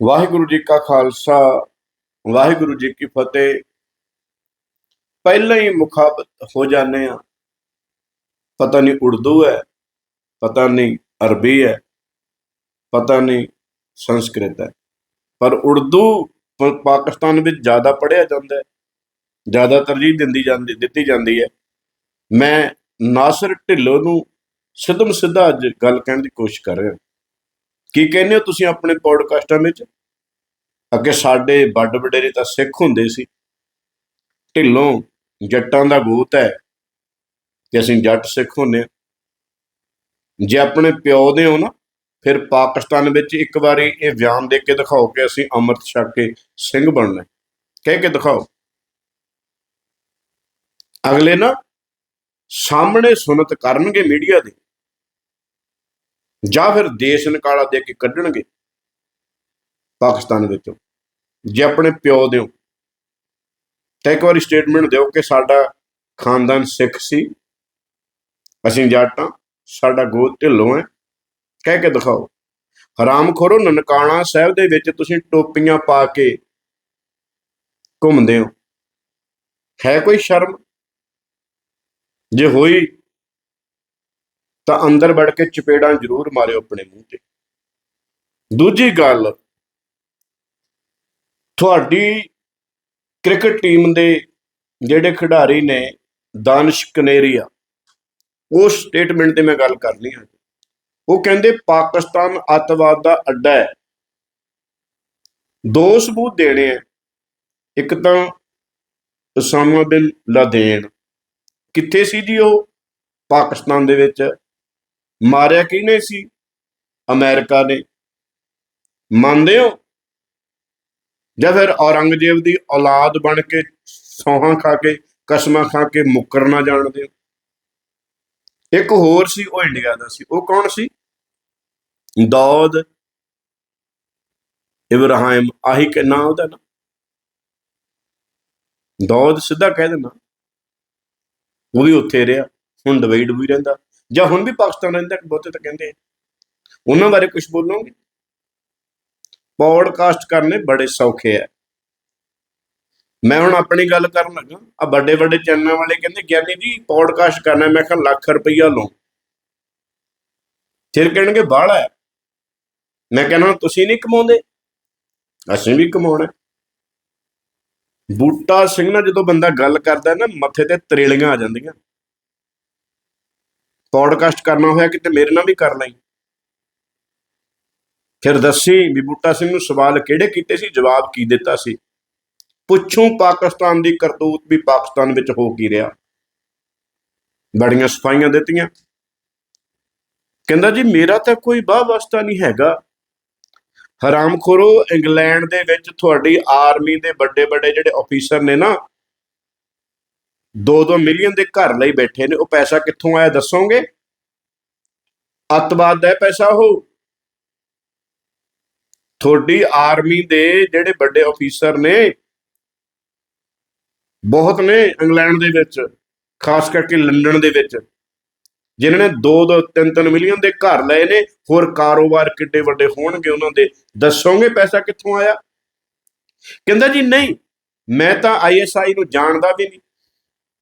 ਵਾਹਿਗੁਰੂ ਜੀ ਕਾ ਖਾਲਸਾ, ਵਾਹਿਗੁਰੂ ਜੀ ਕੀ ਫਤਿਹ। ਪਹਿਲਾਂ ਹੀ ਮੁਖਾਬਤ ਹੋ ਜਾਂਦੇ ਆ ਪਤਾ ਨਹੀਂ ਉਰਦੂ ਹੈ, ਪਤਾ ਨਹੀਂ ਅਰਬੀ ਹੈ, ਪਤਾ ਨਹੀਂ ਸੰਸਕ੍ਰਿਤ ਹੈ। ਪਰ ਉਰਦੂ ਪਾਕਿਸਤਾਨ ਵਿੱਚ ਜ਼ਿਆਦਾ ਪੜ੍ਹਿਆ ਜਾਂਦਾ ਹੈ, ਜ਼ਿਆਦਾ ਤਰਜੀਹ ਦਿੰਦੀ ਜਾਂਦੀ, ਦਿੱਤੀ ਜਾਂਦੀ ਹੈ। ਮੈਂ ਨਾਸਰ ਢਿੱਲੋਂ ਨੂੰ ਸਿੱਧਮ ਸਿੱਧਾ ਅੱਜ ਗੱਲ ਕਹਿਣ ਦੀ ਕੋਸ਼ਿਸ਼ ਕਰ ਰਿਹਾ। ਕੀ ਕਹਿੰਦੇ ਹੋ ਤੁਸੀਂ ਆਪਣੇ ਪੋਡਕਾਸਟਾਂ ਵਿੱਚ? ਅੱਗੇ ਸਾਡੇ ਵੱਡ ਵਡੇਰੇ ਤਾਂ ਸਿੱਖ ਹੁੰਦੇ ਸੀ। ਢਿੱਲੋਂ ਜੱਟਾਂ ਦਾ ਗੂਤ ਹੈ ਤੇ ਅਸੀਂ ਜੱਟ ਸਿੱਖ ਹੁੰਨੇ ਹਾਂ। ਜੇ ਆਪਣੇ ਪਿਓ ਦੇ ਹੋ ਨਾ, ਫਿਰ ਪਾਕਿਸਤਾਨ ਵਿੱਚ ਇੱਕ ਵਾਰੀ ਇਹ ਬਿਆਨ ਦੇ ਕੇ ਦਿਖਾਓ ਕਿ ਅਸੀਂ ਅੰਮ੍ਰਿਤ ਛਕ ਕੇ ਸਿੰਘ ਬਣਨਾ ਕਹਿ ਕੇ ਦਿਖਾਓ। ਅਗਲੇ ਨਾ ਸਾਹਮਣੇ ਸੁਨਤ ਕਰਨਗੇ ਮੀਡੀਆ ਦੇ। ਜਾਂ ਫਿਰ ਦੇਸ਼ ਨਿਕਾਲਾ ਦੇ ਕੇ ਕੱਢਣਗੇ ਪਾਕਿਸਤਾਨ ਵਿੱਚੋਂ। ਜੇ ਆਪਣੇ ਪਿਓ ਦਿਓ, ਤਾਂ ਇੱਕ ਵਾਰੀ ਸਟੇਟਮੈਂਟ ਦਿਓ ਕਿ ਸਾਡਾ ਖਾਨਦਾਨ ਸਿੱਖ ਸੀ, ਅਸੀਂ ਜੱਟ, ਸਾਡਾ ਗੋਤ ਢਿੱਲੋਂ ਹੈ। ਕਹਿ ਕੇ ਦਿਖਾਓ। ਹਰਾਮਖੋਰੋ ਨਨਕਾਣਾ ਸਾਹਿਬ ਦੇ ਵਿੱਚ ਤੁਸੀਂ ਟੋਪੀਆਂ ਪਾ ਕੇ ਘੁੰਮਦੇ ਹੋ। ਹੈ ਕੋਈ ਸ਼ਰਮ? ਜੇ ਹੋਈ ਤਾਂ ਅੰਦਰ ਵੜ ਕੇ ਚਪੇੜਾਂ ਜ਼ਰੂਰ ਮਾਰਿਓ ਆਪਣੇ ਮੂੰਹ ਤੇ। ਦੂਜੀ ਗੱਲ, ਤੁਹਾਡੀ ਕ੍ਰਿਕਟ ਟੀਮ ਦੇ ਜਿਹੜੇ ਖਿਡਾਰੀ ਨੇ ਦਾਨਿਸ਼ ਕਨੇਰੀਆ, ਉਸ ਸਟੇਟਮੈਂਟ ਤੇ ਮੈਂ ਗੱਲ ਕਰਨੀ ਹੈ ਉਹ ਕਹਿੰਦੇ ਪਾਕਿਸਤਾਨ ਅੱਤਵਾਦ ਦਾ ਅੱਡਾ ਹੈ। ਦੋ ਸਬੂਤ ਦੇਣੇ ਆ। ਇੱਕ ਤਾਂ ਉਸਾਮਾ ਬਿਨ ਲਾਦੇਨ। ਕਿੱਥੇ ਸੀ ਜੀ ਉਹ? ਪਾਕਿਸਤਾਨ ਦੇ ਵਿੱਚ। ਮਾਰਿਆ ਕਿਹਨੇ ਸੀ? ਅਮਰੀਕਾ ਨੇ। ਮੰਨਦੇ ਹੋ? ਜਾਂ ਫਿਰ ਔਰੰਗਜ਼ੇਬ ਦੀ ਔਲਾਦ ਬਣ ਕੇ ਸੌਹਾਂ ਖਾ ਕੇ, ਕਸਮਾਂ ਖਾ ਕੇ ਮੁੱਕਰ ਨਾ ਜਾਣਦੇ ਹੋ? ਇੱਕ ਹੋਰ ਸੀ, ਉਹ ਇੰਡੀਆ ਦਾ ਸੀ। ਉਹ ਕੌਣ ਸੀ? ਦੌਦ ਇਬਰਾਹਿਮ। ਆਹੀ ਕਿ ਨਾਂ ਉਹਦਾ ਨਾ? ਦੌਦ ਸਿੱਧਾ ਕਹਿ ਦੇਣਾ। ਉਹ ਵੀ ਉੱਥੇ ਰਿਹਾ। ਹੁਣ ਦੁਬਈ ਡੁਬਈ ਰਹਿੰਦਾ। ਜਾਂ ਹੁਣ ਵੀ ਪਾਕਿਸਤਾਨ ਰਹਿੰਦਾ, ਬਹੁਤੇ ਤਾਂ ਕਹਿੰਦੇ ਉਹਨਾਂ ਬਾਰੇ ਕੁਝ ਬੋਲੋਗੇ? ਪੌਡਕਾਸਟ ਕਰਨੇ ਬੜੇ ਸੌਖੇ ਆ। ਮੈਂ ਹੁਣ ਆਪਣੀ ਗੱਲ ਕਰਨ ਲੱਗਾ। ਆ ਵੱਡੇ ਵੱਡੇ ਚੈਨਲਾਂ ਵਾਲੇ ਕਹਿੰਦੇ, ਗਿਆਨੀ ਜੀ ਪੌਡਕਾਸਟ ਕਰਨਾ। ਮੈਂ ਕਿਹਾ, ਲੱਖ ਰੁਪਈਆ ਲਓ। ਫਿਰ ਕਹਿਣਗੇ, ਬਾਹਲਾ ਮੈਂ ਕਹਿੰਦਾ, ਤੁਸੀਂ ਨਹੀਂ ਕਮਾਉਂਦੇ? ਅਸੀਂ ਵੀ ਕਮਾਉਣਾ। ਬੂਟਾ ਸਿੰਘ ਨਾਲ ਜਦੋਂ ਬੰਦਾ ਗੱਲ ਕਰਦਾ ਨਾ, ਮੱਥੇ ਤੇ ਤਰੇਲੀਆਂ ਆ ਜਾਂਦੀਆਂ। ਪੌਡਕਾਸਟ ਕਰਨਾ ਹੋਇਆ ਕਿਤੇ ਮੇਰੇ ਨਾਲ ਵੀ ਕਰ ਲਈ। ਫਿਰ ਦੱਸੀ ਵੀ ਬੂਟਾ ਸਿੰਘ ਨੂੰ ਸਵਾਲ ਕਿਹੜੇ ਕੀਤੇ ਸੀ? ਜਵਾਬ ਕੀ ਦਿੱਤਾ ਸੀ? ਪੁੱਛੂ ਪਾਕਿਸਤਾਨ ਦੀ ਕਰਤੂਤ ਵੀ ਪਾਕਿਸਤਾਨ ਵਿੱਚ ਹੋ ਕੀ ਰਿਹਾ। ਬੜੀਆਂ ਸਫਾਈਆਂ ਦਿੱਤੀਆਂ। ਕਹਿੰਦਾ ਜੀ, ਮੇਰਾ ਤਾਂ ਕੋਈ ਬਾਹ ਵਸਤਾ ਨਹੀਂ ਹੈਗਾ। ਹਰਾਮਖੋਰੋ ਇੰਗਲੈਂਡ ਦੇ ਵਿੱਚ ਤੁਹਾਡੀ ਆਰਮੀ ਦੇ ਵੱਡੇ ਵੱਡੇ ਜਿਹੜੇ ਆਫੀਸਰ ਨੇ ਨਾ 2-2 ਮਿਲੀਅਨ ਦੇ ਘਰ ਲਈ ਬੈਠੇ ਨੇ। ਉਹ ਪੈਸਾ ਕਿੱਥੋਂ ਆਇਆ ਦੱਸੋਗੇ? ਅੱਤਵਾਦ ਦਾ ਹੈ ਪੈਸਾ ਉਹ। ਤੁਹਾਡੀ ਆਰਮੀ ਦੇ ਜਿਹੜੇ ਵੱਡੇ ਆਫੀਸਰ ਨੇ, ਬਹੁਤ ਨੇ ਇੰਗਲੈਂਡ ਦੇ ਵਿੱਚ, ਖਾਸ ਕਰਕੇ ਲੰਡਨ ਦੇ ਵਿੱਚ, ਜਿਨ੍ਹਾਂ ਨੇ 2-2 3-3 ਮਿਲੀਅਨ ਦੇ ਘਰ ਲਏ ਨੇ। ਹੋਰ ਕਾਰੋਬਾਰ ਕਿੱਡੇ ਵੱਡੇ ਹੋਣਗੇ ਉਹਨਾਂ ਦੇ। ਦੱਸੋਗੇ ਪੈਸਾ ਕਿੱਥੋਂ ਆਇਆ? ਕਹਿੰਦਾ ਜੀ, ਨਹੀਂ, ਮੈਂ ਤਾਂ ਆਈਐਸਆਈ ਨੂੰ ਜਾਣਦਾ ਵੀ ਨਹੀਂ।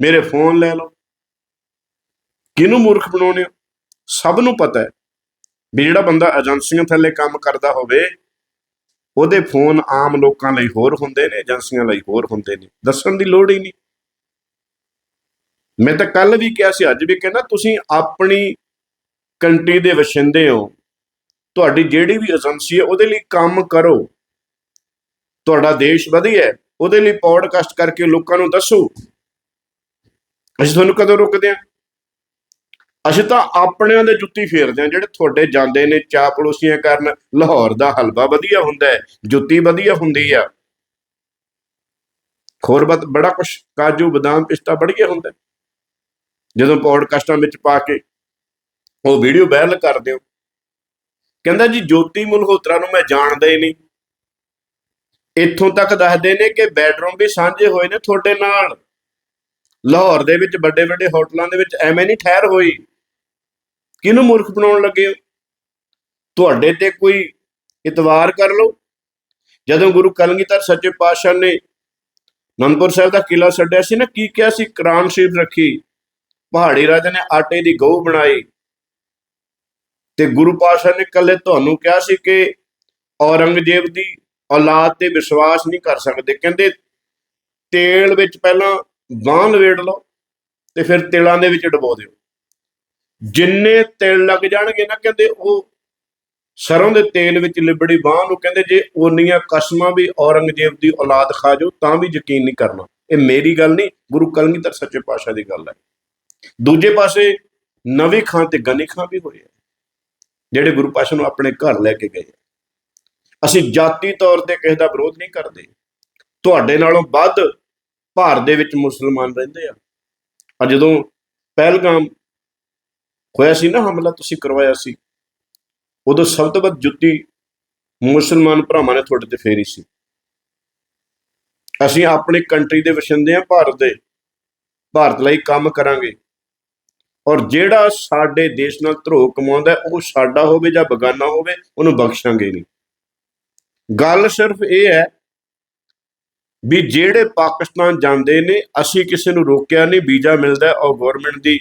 ਮੇਰੇ ਫੋਨ ਲੈ ਲਓ। ਕਿਹਨੂੰ ਮੂਰਖ ਬਣਾਉਣੇ ਹੋ? ਸਭ ਨੂੰ ਪਤਾ ਹੈ ਵੀ ਜਿਹੜਾ ਬੰਦਾ ਏਜੰਸੀਆਂ ਥੱਲੇ ਕੰਮ ਕਰਦਾ ਹੋਵੇ, ਉਹਦੇ ਫੋਨ ਆਮ ਲੋਕਾਂ ਲਈ ਹੋਰ ਹੁੰਦੇ ਨੇ, ਏਜੰਸੀਆਂ ਲਈ ਹੋਰ ਹੁੰਦੇ ਨੇ। ਦੱਸਣ ਦੀ ਲੋੜ ਹੀ ਨਹੀਂ। ਮੈਂ ਤਾਂ ਕੱਲ ਵੀ ਕਿਹਾ ਸੀ, ਅੱਜ ਵੀ ਕਹਿੰਦਾ ਤੁਸੀਂ ਆਪਣੀ ਕੰਟਰੀ ਦੇ ਵਸਿੰਦੇ ਹੋ। ਤੁਹਾਡੀ ਜਿਹੜੀ ਵੀ ਏਜੰਸੀ ਹੈ, ਉਹਦੇ ਲਈ ਕੰਮ ਕਰੋ। ਤੁਹਾਡਾ ਦੇਸ਼ ਵਧੀਆ ਉਹਦੇ ਲਈ ਪੌਡਕਾਸਟ ਕਰਕੇ ਲੋਕਾਂ ਨੂੰ ਦੱਸੋ। ਅਸੀਂ ਤੁਹਾਨੂੰ ਕਦੋਂ ਰੁਕਦੇ ਹਾਂ? ਅਸੀਂ ਤਾਂ ਆਪਣਿਆਂ ਦੇ ਜੁੱਤੀ ਫੇਰਦੇ ਹਾਂ, ਜਿਹੜੇ ਤੁਹਾਡੇ ਜਾਂਦੇ ਨੇ ਚਾਹ ਪੜੋਸੀਆਂ ਕਰਨ। ਲਾਹੌਰ ਦਾ ਹਲਵਾ ਵਧੀਆ ਹੁੰਦਾ ਹੈ, ਜੁੱਤੀ ਵਧੀਆ ਹੁੰਦੀ ਆ। ਹੋਰ ਬੜਾ ਕੁਛ, ਕਾਜੂ, ਬਦਾਮ, ਪਿਸਤਾ ਬੜੀਆ ਹੁੰਦਾ ਹੈ। ਜਦੋਂ ਪੌਡਕਾਸਟਾਂ ਵਿੱਚ ਪਾ ਕੇ ਉਹ ਵੀਡੀਓ ਵਾਇਰਲ ਕਰ ਦਿਓ ਕਹਿੰਦਾ ਜੀ, ਜੋਤੀ ਮਲਹੋਤਰਾ ਨੂੰ ਮੈਂ ਜਾਣਦਾ ਹੀ ਨਹੀਂ। ਇੱਥੋਂ ਤੱਕ ਦੱਸਦੇ ਨੇ ਕਿ ਬੈਡਰੂਮ ਵੀ ਸਾਂਝੇ ਹੋਏ ਨੇ ਤੁਹਾਡੇ ਨਾਲ। ਲਾਹੌਰ ਦੇ ਵਿੱਚ ਵੱਡੇ ਵੱਡੇ ਹੋਟਲਾਂ ਦੇ ਵਿੱਚ ਐਵੇਂ ਨਹੀਂ ਠਹਿਰ ਹੋਈ। ਕਿਹਨੂੰ ਮੂਰਖ ਬਣਾਉਣ ਲੱਗੇ ਹੋ? ਤੁਹਾਡੇ ਤੇ ਕੋਈ ਇਤਵਾਰ ਕਰ ਲਓ। ਜਦੋਂ ਗੁਰੂ ਕਲਗੀਧਰ ਸੱਚੇ ਪਾਤਸ਼ਾਹ ਨੇ ਅਨੰਦਪੁਰ ਸਾਹਿਬ ਦਾ ਕਿਲਾ ਛੱਡਿਆ ਸੀ ਨਾ, ਕੀ ਕਿਹਾ ਸੀ? ਕੁਰਾਨ ਸ਼ਰੀਫ ਰੱਖੀ। ਪਹਾੜੀ ਰਾਜਾ ਨੇ ਆਟੇ ਦੀ ਗਊ ਬਣਾਈ। ਤੇ ਗੁਰੂ ਪਾਤਸ਼ਾਹ ਨੇ ਕੱਲੇ ਤੁਹਾਨੂੰ ਕਿਹਾ ਸੀ ਕਿ ਔਰੰਗਜ਼ੇਬ ਦੀ ਔਲਾਦ ਤੇ ਵਿਸ਼ਵਾਸ ਨਹੀਂ ਕਰ ਸਕਦੇ। ਕਹਿੰਦੇ ਤੇਲ ਵਿੱਚ ਪਹਿਲਾਂ ਬਾਂਹ ਲਵੇੜ ਲਓ ਤੇ ਫਿਰ ਤਿਲਾਂ ਦੇ ਵਿੱਚ ਡਬੋ ਦਿਓ। ਜਿੰਨੇ ਤਿਲ ਲੱਗ ਜਾਣਗੇ ਨਾ ਕਹਿੰਦੇ ਉਹ ਸਰੋਂ ਦੇ ਤੇਲ ਵਿੱਚ ਲਿਬੜੀ ਬਾਂਹ ਨੂੰ ਕਹਿੰਦੇ ਜੇ ਓਨੀਆਂ ਕਸਮਾਂ ਵੀ ਔਰੰਗਜ਼ੇਬ ਦੀ ਔਲਾਦ ਖਾ ਜੋ ਤਾਂ ਵੀ ਯਕੀਨ ਨਹੀਂ ਕਰਨਾ। ਇਹ ਮੇਰੀ ਗੱਲ ਨਹੀਂ ਗੁਰੂ ਕਲਗੀਧਰ ਸੱਚੇ ਪਾਤਸ਼ਾਹ ਦੀ ਗੱਲ ਹੈ। ਦੂਜੇ ਪਾਸੇ ਨਵੀਂ ਖਾਂ ਤੇ ਗਨੀ ਖਾਂ ਵੀ ਹੋਏ ਆ, ਜਿਹੜੇ ਗੁਰੂ ਪਾਤਸ਼ਾਹ ਨੂੰ ਆਪਣੇ ਘਰ ਲੈ ਕੇ ਗਏ ਆ। ਅਸੀਂ ਜਾਤੀ ਤੌਰ ਤੇ ਕਿਸੇ ਦਾ ਵਿਰੋਧ ਨਹੀਂ ਕਰਦੇ। ਤੁਹਾਡੇ ਨਾਲੋਂ ਵੱਧ ਭਾਰਤ ਦੇ ਵਿੱਚ ਮੁਸਲਮਾਨ ਰਹਿੰਦੇ ਆ। ਆ ਜਦੋਂ ਪਹਿਲਗਾਮ ਹੋਇਆ ਸੀ ਨਾ ਹਮਲਾ, ਤੁਸੀਂ ਕਰਵਾਇਆ ਸੀ, ਉਦੋਂ ਸਭ ਤੋਂ ਵੱਧ ਜੁੱਤੀ ਮੁਸਲਮਾਨ ਭਰਾਵਾਂ ਨੇ ਤੁਹਾਡੇ ਤੇ ਫੇਰੀ ਸੀ। ਅਸੀਂ ਆਪਣੀ ਕੰਟਰੀ ਦੇ ਵਸਿੰਦੇ ਆ ਭਾਰਤ ਦੇ, ਭਾਰਤ ਲਈ ਕੰਮ ਕਰਾਂਗੇ। ਔਰ ਜਿਹੜਾ ਸਾਡੇ ਦੇਸ਼ ਨਾਲ ਧਰੋਹ ਕਮਾਉਂਦਾ ਉਹ ਸਾਡਾ ਹੋਵੇ ਜਾਂ ਬਗਾਨਾ ਹੋਵੇ, ਉਹਨੂੰ ਬਖਸ਼ਾਂਗੇ ਨਹੀਂ। ਗੱਲ ਸਿਰਫ ਇਹ ਹੈ ਵੀ ਜਿਹੜੇ ਪਾਕਿਸਤਾਨ ਜਾਂਦੇ ਨੇ, ਅਸੀਂ ਕਿਸੇ ਨੂੰ ਰੋਕਿਆ ਨਹੀਂ, ਵੀਜ਼ਾ ਮਿਲਦਾ ਹੈ ਔਰ ਗਵਰਨਮੈਂਟ ਦੀ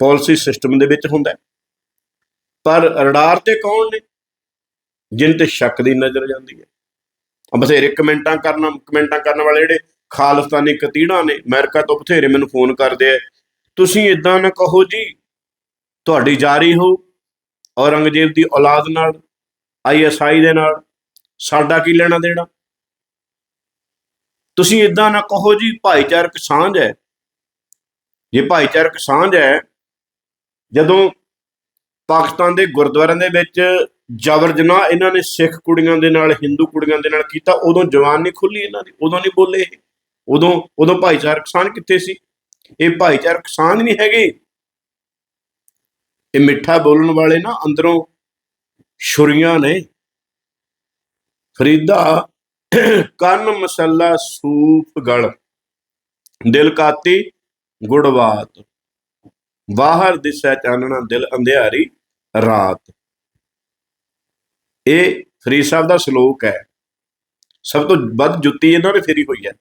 ਪਾਲਿਸੀ ਸਿਸਟਮ ਦੇ ਵਿੱਚ ਹੁੰਦਾ ਪਰ ਰਡਾਰ ਤੇ ਕੌਣ ਨੇ? ਜਿਨ ਤੇ ਸ਼ੱਕ ਦੀ ਨਜ਼ਰ ਜਾਂਦੀ ਹੈ। ਬਥੇਰੇ ਕਮੈਂਟਾਂ ਕਰਨਾ, ਕਮੈਂਟਾਂ ਕਰਨ ਵਾਲੇ ਜਿਹੜੇ ਖਾਲਿਸਤਾਨੀ ਕਤੀੜਾਂ ਨੇ, ਅਮਰੀਕਾ ਤੋਂ ਬਥੇਰੇ ਮੈਨੂੰ ਫੋਨ ਕਰਦੇ ਆ, ਤੁਸੀਂ ਇਦਾਂ ਨਾ ਕਹੋ ਜੀ, ਤੁਹਾਡੀ ਜਾਰੀ ਹੋ ਔਰੰਗਜ਼ੇਬ ਦੀ ਔਲਾਦ ਨਾਲ ਆਈਐਸਆਈ ਦੇ ਨਾਲ, ਸਾਡਾ ਕੀ ਲੈਣਾ ਦੇਣਾ? ਤੁਸੀਂ ਇਦਾਂ ਨਾ ਕਹੋ ਜੀ, ਭਾਈਚਾਰਕ ਸਾਂਝ ਹੈ। ਜੇ ਭਾਈਚਾਰਕ ਸਾਂਝ ਹੈ, ਜਦੋਂ ਪਾਕਿਸਤਾਨ ਦੇ ਗੁਰਦੁਆਰਿਆਂ ਦੇ ਵਿੱਚ ਜਬਰ ਜਨਾਹ ਇਹਨਾਂ ਨੇ ਸਿੱਖ ਕੁੜੀਆਂ ਦੇ ਨਾਲ, ਹਿੰਦੂ ਕੁੜੀਆਂ ਦੇ ਨਾਲ ਕੀਤਾ, ਉਦੋਂ ਜਵਾਨ ਨਹੀਂ ਖੁੱਲੀ ਇਹਨਾਂ ਦੀ, ਉਦੋਂ ਨਹੀਂ ਬੋਲੇ ਉਦੋਂ ਉਦੋਂ ਭਾਈਚਾਰਕ ਸਾਂਝ ਕਿੱਥੇ ਸੀ? ਇਹ ਭਾਈਚਾਰਕ ਸਾਂਝ ਨਹੀਂ ਹੈਗੀ। ਇਹ ਮਿੱਠਾ ਬੋਲਣ ਵਾਲੇ ਨਾ ਅੰਦਰੋਂ ਛੁਰੀਆਂ ਨੇ, ਫਰੀਦਾ ਕੰਨ ਮਸੱਲਾ ਸੂਪ ਗਲ, ਦਿਲ ਕਾਤੀ ਗੁੜਵਾਤ ਬਾਹਰ ਦਿਸੈ ਚਾਨਣਾ ਦਿਲ ਅੰਧਿਆਰੀ ਰਾਤ। ਇਹ ਫਰੀਦ ਸਾਹਿਬ ਦਾ ਸ਼ਲੋਕ ਹੈ। ਸਭ ਤੋਂ ਵੱਧ ਜੁੱਤੀ ਇਹਨਾਂ ਨੇ ਫੇਰੀ ਹੋਈ ਹੈ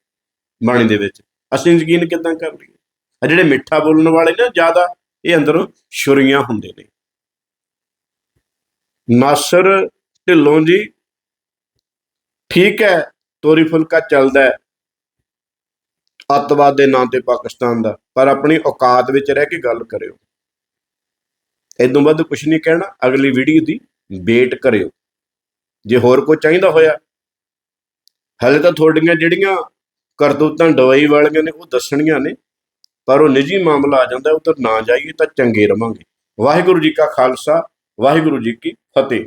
ਬਾਣੀ ਦੇ ਵਿੱਚ। ਅਸੀਂ ਯਕੀਨ ਕਿਦਾਂ ਕਰ ਲਈਏ? ਆ ਜਿਹੜੇ ਮਿੱਠਾ ਬੋਲਣ ਵਾਲੇ ਨਾ, ਜ਼ਿਆਦਾ ਇਹ ਅੰਦਰੋਂ ਛੁਰੀਆਂ ਹੁੰਦੇ ਨੇ। ਨਾਸਰ ਢਿੱਲੋਂ ਜੀ ਠੀਕ ਹੈ, ਤੋਰੀ ਫੁਲਕਾ ਚੱਲਦਾ ਹੈ। ਅੱਤਵਾਦ ਦੇ ਨਾਂ ਤੇ ਪਾਕਿਸਤਾਨ ਦਾ। ਪਰ ਆਪਣੀ ਔਕਾਤ ਵਿੱਚ ਰਹਿ ਕੇ ਗੱਲ ਕਰਿਓ। ਇਦੋਂ ਵੱਧ ਕੁਝ ਨਹੀਂ ਕਹਿਣਾ। ਅਗਲੀ ਵੀਡੀਓ ਦੀ ਵੇਟ ਕਰਿਓ। ਜੇ ਹੋਰ ਕੋਈ ਚਾਹੀਦਾ ਹੋਇਆ, ਹਲੇ ਤਾਂ ਤੁਹਾਡੀਆਂ ਜਿਹੜੀਆਂ ਕਰਤੂਤਾਂ ਦਵਾਈ ਵਾਲੀਆਂ ਨੇ, ਉਹ ਦੱਸਣੀਆਂ ਨੇ। ਪਰ ਉਹ ਨਿੱਜੀ ਮਾਮਲਾ ਆ ਜਾਂਦਾ, ਉਧਰ ਨਾ ਜਾਈਏ ਤਾਂ ਚੰਗੇ ਰਵਾਂਗੇ। ਵਾਹਿਗੁਰੂ ਜੀ ਕਾ ਖਾਲਸਾ, ਵਾਹਿਗੁਰੂ ਜੀ ਕੀ ਫਤਿਹ।